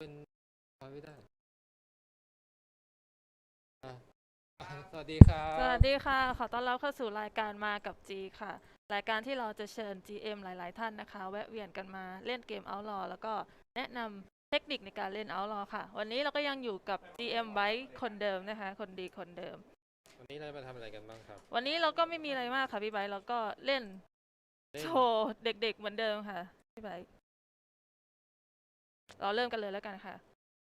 เป็นพอไม่ได้อะอะสวัสดีครับ สวัสดีค่ะ ขอต้อนรับเข้าสู่รายการมากับ G ค่ะ รายการที่เราจะเชิญ GM หลาย ๆ ท่านนะคะ แวะเวียนกันมาเล่นเกม Outlaw แล้วก็แนะนำเทคนิคในการเล่น Outlaw ค่ะ วันนี้เราก็ยังอยู่กับ GM ไบคนเดิมนะคะ คนดีคนเดิม วันนี้เรามาทำอะไรกันบ้างครับ วันนี้เราก็ไม่มีอะไรมากค่ะพี่ไบร์ทเราก็เล่นเล่นโชว์เด็ก ๆ เหมือนเดิมค่ะพี่ไบร์ท เราเริ่มกันเลยแล้วกันค่ะ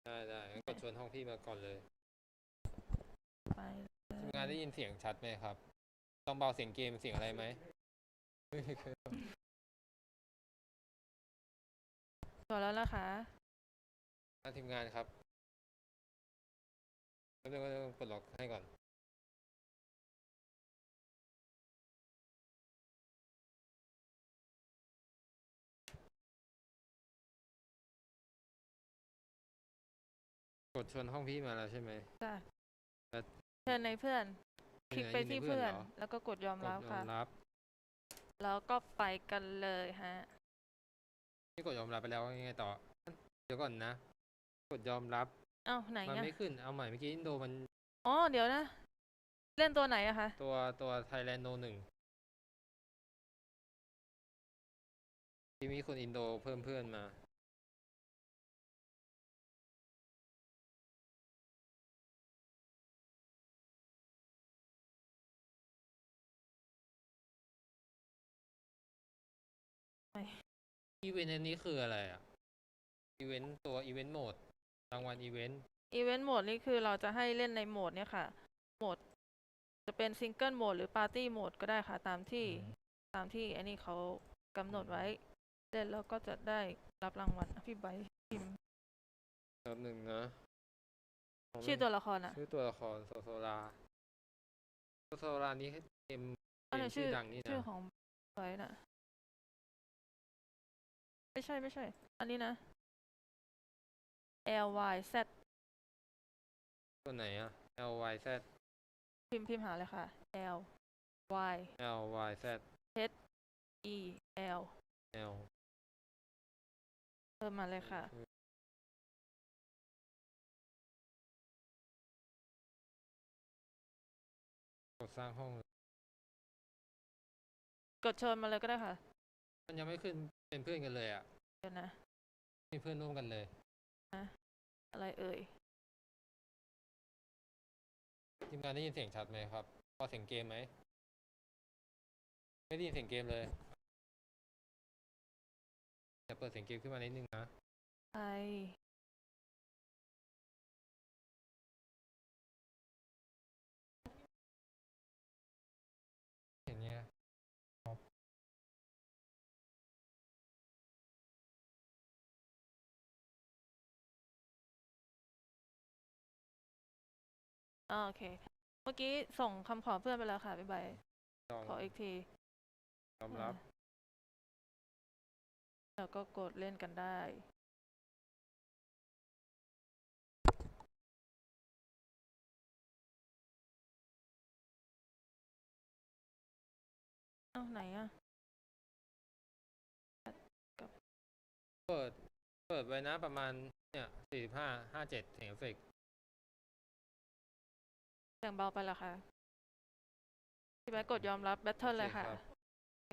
ได้ได้งั้นกดชวนห้องพี่มาก่อนเลยไปทีมงานได้ยินเสียงชัดไหมครับ ต้องเบาเสียงเกมเสียงอะไรไหมไม่เคยตัวแล้วนะคะอะทีมงานครับแป๊บนึงก็ต้องกดล็อกให้ก่อน ดชวนห้องพี่มาแล้วใช่ไหมจ้ะแล้วเพื่อนในเพื่อน คลิกไปอยู่ในที่เพื่อนหรแล้วก็กดยอมกรัดบยอค่ะมรับแล้วก็ไปกันเลยฮะ นี่กดยอมรับไปแล้วยังไงต่อ เดี๋ยวก่อนนะ กดยอมรับ เอ้าไหนมันอะไม่ขึ้น เอาใหม่เมื่อกี้อินโดมัน อ๋อ เดี๋ยวนะ เล่นตัวไหนอะคะ ตัวตัวไทยแลนด์โนหนึ่งที่มีคนอินโดเพิ่มเพื่อนมา อีเวนต์อันนี้คืออะไรอะ อีเวนต์ตัวอีเวนต์โหมดรางวัลอีเวนต์อีเวนต์โหมดนี่คือเราจะให้เล่นในโหมดเนี่ยค่ะ โหมด จะเป็นซิงเกิลโหมดหรือปาร์ตี้โหมดก็ได้ค่ะ ตามที่ตามที่อันนี้เขากำหนดไว้ เล่นแล้วก็จะได้รับรางวัลอะพี่ไบร์ทพิมพ์แป๊บหนึ่งนะผมชื่อตัวละครอะ ชื่อตัวละครโซโซลาโซโซลานี้เกมเกอันมไหนชื่ชื่ออดังนี่ชื่อนะของไบร์ทน่ะ ไม่ใช่ไม่ใช่ อันนี้นะ L Y Z ตัวไหนอะ L Y Z พิมพ์พิมพ์หาเลยค่ะ L Y L Y Z E L L เพิ่มมาเลยค่ะ กดสร้างห้องกดเชิญมาเลยก็ได้ค่ะ มันยังไม่ขึ้น เป็นเพื่อนกันเลยอะเดี๋ยวนะมีเพื่อนร่วมกันเลยอะไรเอ่ยทีมงานได้ยินเสียงชัดไหมครับ พอเสียงเกมไหม ไม่ได้ยินเสียงเกมเลยเดี๋ยวเปิดเสียงเกมขึ้นมานิดนึงนะไอ อ่าโอเค เมื่อกี้ส่งคำขอเพื่อนไปแล้วค่ะพี่ใบร์ทลองขออีกที ยอมรับ แล้วก็กดเล่นกันได้ เอ้าไหนอะเปิด เปิดไว้นะประมาณเนี่ยสี่สิบห้าห้าเจ็ดเสียงเอฟเฟกต์ เสียงเบาไปเหรอคะพี่ใบร์ทกดยอมรับแบทเทิลเลยค่ะโอเคครับโอเค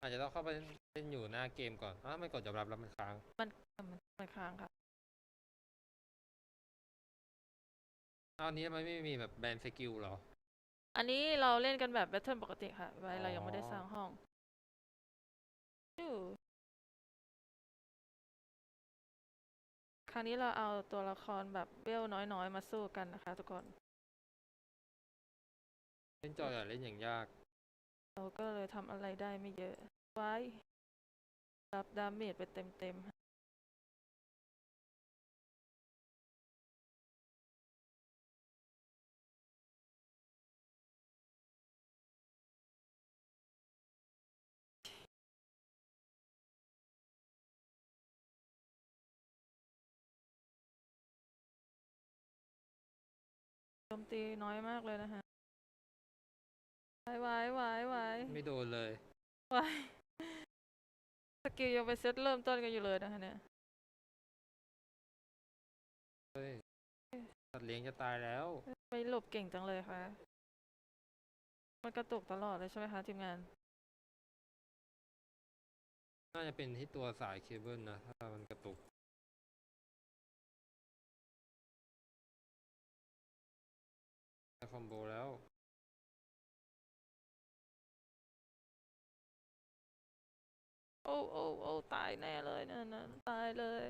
อาจจะต้องเข้าไปเล่นอยู่หน้าเกมก่อนอ้าวไม่กดยอมรับแล้วมันค้าง มันมันค้างค่ะอ้าวอันนี้มันไม่มีแบบแบนสกิลเหรอ อันนี้เราเล่นกันแบบแบทเทิลปกติค่ะ ไว้เรายังไม่ได้อ๋อสร้างห้องยูคราวนี้เราเอาตัวละครแบบเวลน้อยๆ มาสู้กันนะคะทุกคน เล่นจอยอย่เล่นอย่างยาก เราก็เลยทำอะไรได้ไม่เยอะ ไว้ รับดาเมจไปเต็มๆโจมตีน้อยมากเลยนะคะ ไว้ไว้ไว้ไว้ไม่โดนเลยไว้สกิลยังไปเซตเริ่มต้นกันอยู่เลยนะคะเนี่ยเฮ้ยสัตว์เลี้ยงจะตายแล้ว ไปหลบเก่งจังเลยค่ะ มันกระตุกตลอดเลยใช่ไหมคะทีมงาน น่าจะเป็นที่ตัวสายเคเบิลนะ ถ้ามันกระตุกได้คอมโบแล้ว อ้โอ้โอ้ตายแน่เลยนั่นน่ะตายเลย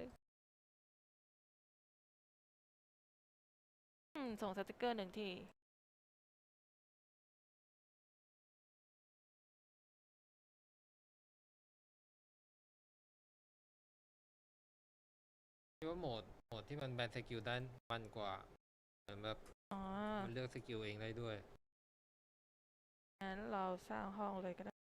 อืมส่งสติกเกอร์หนึ่งทีคิดว่าโหมดโหมดที่มันแบนสกิลได้มันกว่าเหมือนแบบอ๋อมันเลือกสกิลเองได้ด้วยงั้นเราสร้างห้องเลยก็ได้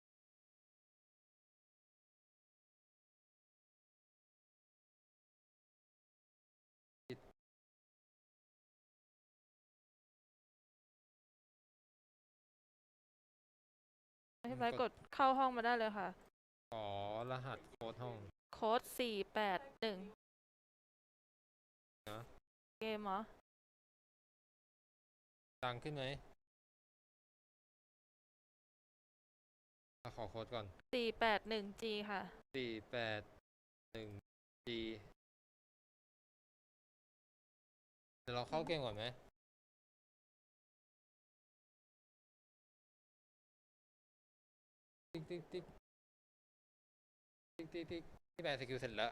ให้ไปกกดดเข้าห้องมาได้เลยค่ะ ขอรหัสโค้ดห้องโค้ดสี่แปดหนึ่งนะเกมเหรอตังขึ้นไหมอะขอโค้ดก่อนสี่แปดหนึ่ง G ค่ะ สี่แปดหนึ่ง G เดี๋ยวเราเข้าเกมก่อนไหม ติ๊กติ๊กติ๊กติ๊กติ๊กติ๊กที่แบนสกิลเสร็จแล้ว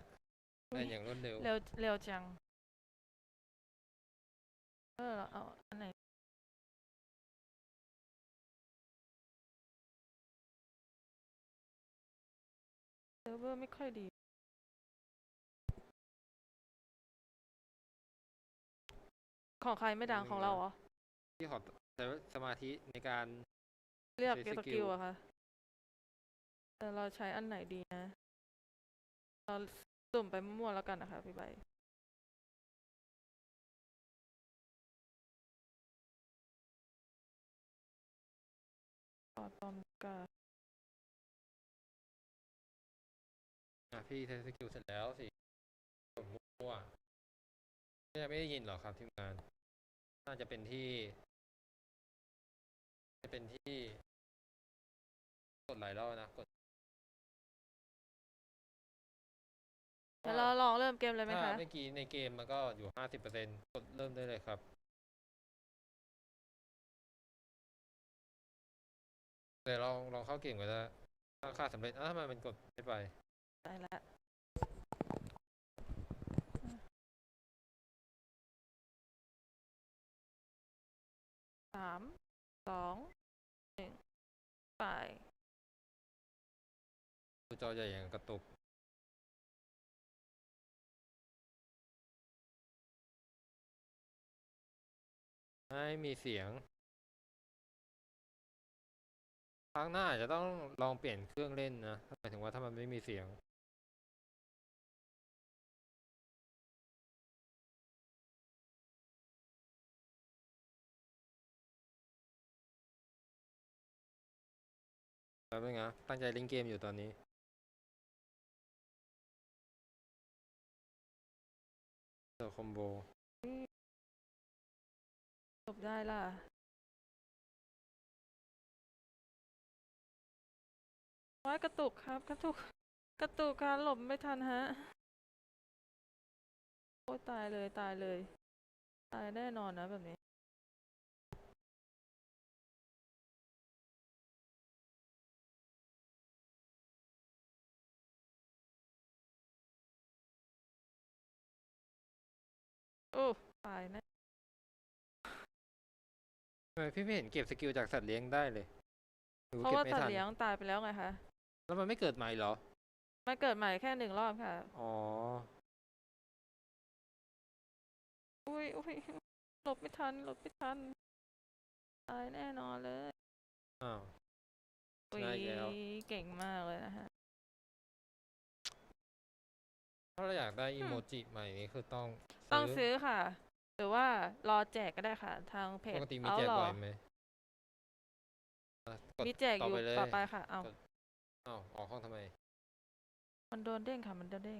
อุ๊ได้ยอย่างรวดเร็ว เร็วเร็วจัง เออเราเอาอันไหนเซิร์ฟเวอร์ไม่ค่อยดีของใครไม่ดังของเราเหรอที่ขอใช้สมาธิในการเรียกใช้เกสสกิกิลลอะค่ะแต่ เราใช้อันไหนดีนะ เราสุ่มไปมั่วๆแล้วกันนะคะพี่ใบปอดอมกาอะพี่ใช้สกิลเสร็จแล้วสิผมมั่วเนี่ยไม่ได้ยินหรอครับทีมงาน น่าจะเป็นที่ จะเป็นที่ กดหลายรอบนะกด เดี๋ยวเราลองเริ่มเกมเลยไหมถ้าคะเมื่อกี้ในเกมมันก็อยู่ห้าสิบเปอร์เซ็นกดเริ่มได้เลยครับ เดี๋ยวลองลองเข้าเกมกันนะถ้าค่าสำเร็จอ้าวทำไมมันกดไม่ไปได้ละสามสองหนึ่งไปดูจอใหญ่อย่างกระตุก ไม่มีเสียงครั้งหน้าอาจจะต้องลองเปลี่ยนเครื่องเล่นนะหมายถึงว่าถ้ามันไม่มีเสียงแป๊บนึงนะตั้งใจเล่นเกมอยู่ตอนนี้ เจอคอมโบ จบได้ล่ะว้ายกระตุกครับ กระตุก กระตุกครับหลบไม่ทันฮะ โอ้ตายเลยตายเลย ตายแน่นอนนะแบบนี้โอ้ตายแน่ ทำไมพี่ไม่เห็นเก็บสกิลจากสัตว์เลี้ยงได้เลยหรือเพราะเก็บว่าไม่สัตทัว์นเลี้ยงตายไปแล้วไงคะแล้วมันไม่เกิดใหม่เหรอ มันเกิดใหม่แค่หนึ่งรอบค่ะ อ๋อ อุ้ยอุ้ยหลบไม่ทันหลบไม่ทัน ตายแน่นอนเลยอ้าว อุ้ยได้แล้ว เก่งมากเลยนะฮะถ้าเราอยากได้อีโมจิใหม่นี้คือต้องต้องซื้อค่ะ หรือว่ารอแจกก็ได้ค่ะ ทางเพจปกติมีเอาแจกหรอบ่อยไหมอะกดมีแจกต่ออยู่ไปเลยต่อไปค่ะ เอากดอ้าวออกห้องทำไม มันโดนเด้งค่ะ มันโดนเด้ง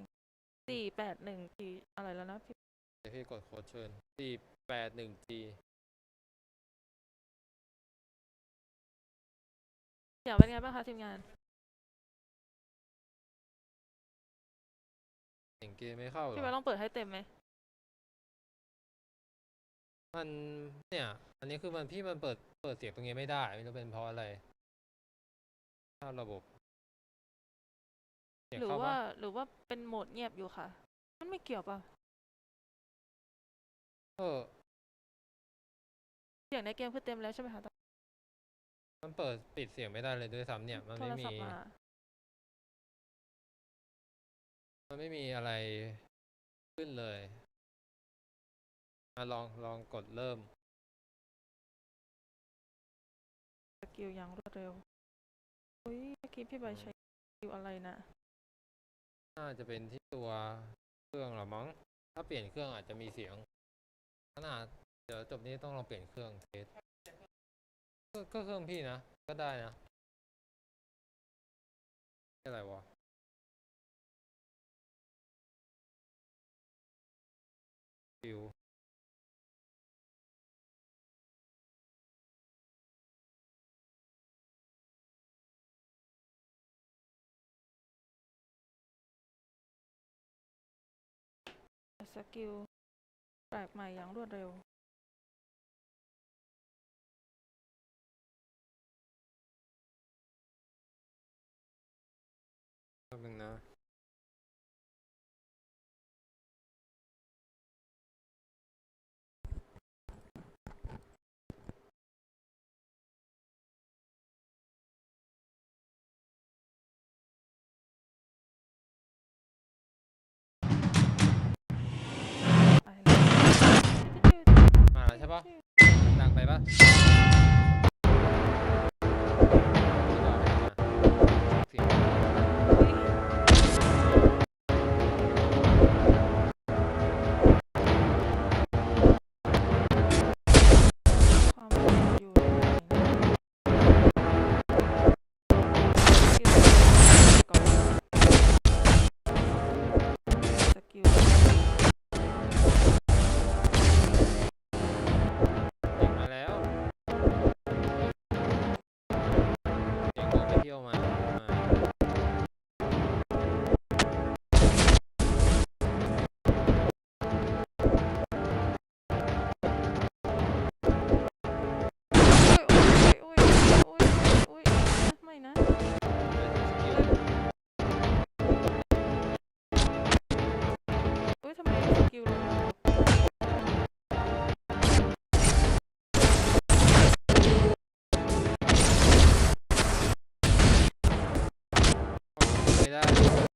สี่แปดหนึ่งทีอะไรแล้วนะพี่เดี๋ยวพี่กดโค้ดเชิญสี่แปดหนึ่ง G เสียงเป็นไงบ้างคะทีมงานเสียงเกมไม่เข้าเหรพี่อว่าต้องเปิดให้เต็มไหม มันเนี่ย อันนี้คือมันพี่มันเปิดเปิดเสียงตรงนี้ไม่ได้ไม่รู้เป็นเพราะอะไรถ้าระบบเสียงหรือเข้าว่าปะหรือว่าเป็นโหมดเงียบอยู่ค่ะ มันไม่เกี่ยวป่ะเออเสียงในเกมคือเต็มแล้วใช่ไหมคะตอนมันเปิดปิดเสียงไม่ได้เลยด้วยซ้ำเนี่ย มันโทไม่รศัพมีท์มามันไม่มีอะไรขึ้นเลย มาลองลองกดเริ่มสกิลอย่างรวดเร็วอุ้ยเมื่อกี้พี่ใบใช้สกิลอะไรนะน่าจะเป็นที่ตัวเครื่องหรอมั้ง ถ้าเปลี่ยนเครื่องอาจจะมีเสียงขนาดเดี๋ยวจบนี้ต้องลองเปลี่ยนเครื่องเทสก็ก็เครื่องพี่นะ ก็ได้นะอะไรวะ สกิลแปลกใหม่อย่างรวดเร็วแป๊บนึงนะ ใช่ปะดังไปปะ ไม่ได้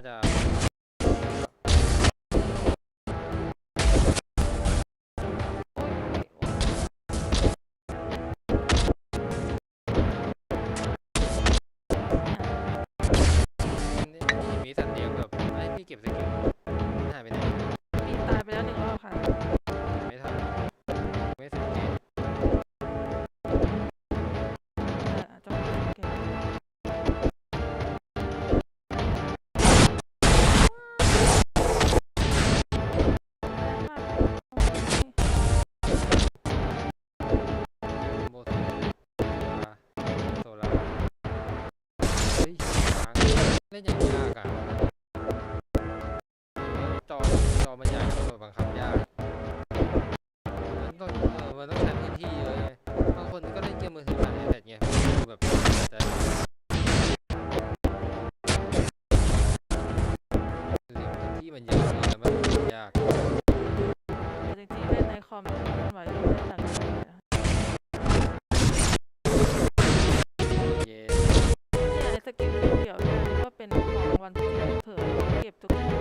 ามน่าจะนี่มีสัตว์เลี้ยงแบบไอ้ยพี่เก็บสกิล เล่นอย่างยากอะจอจอมันใหญ่แล้วแบบบังคับยากมันต้องเออมันต้องใช้พื้นที่เยอะไงบางคนก็เล่นเกมมือถือผ่านไอแพดไงดูแบบจะพื้นที่มันเยอะแล้วมันยากจริงๆเล่นในคอมมันไหวเล่นหนักเลยอะเย็นเนี่ยสกิล วันที่เผยเก็บทุก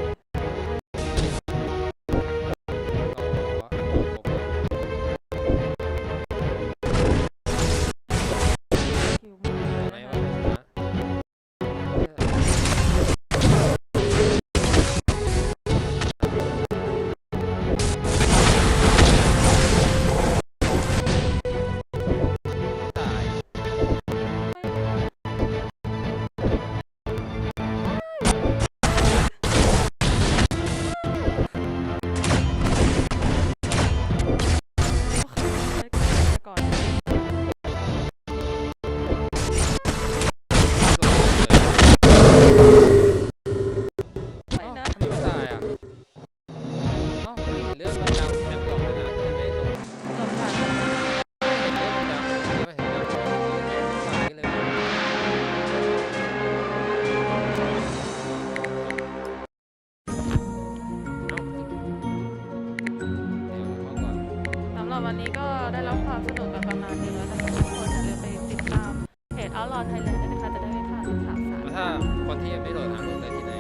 เพจ Outlaw Thailand ด้วยนะคะจะได้ไม่พลาดข่าวสารแล้วถ้าคนที่ยังไม่โหลดทางโหลดได้ที่ไหน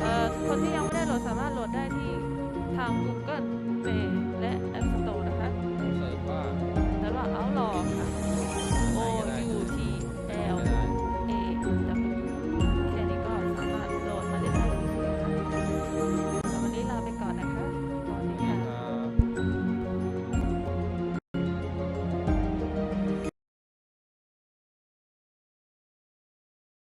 เอ่อคนที่ยังไม่ได้โหลดสามารถโหลดได้ที่ทาง Google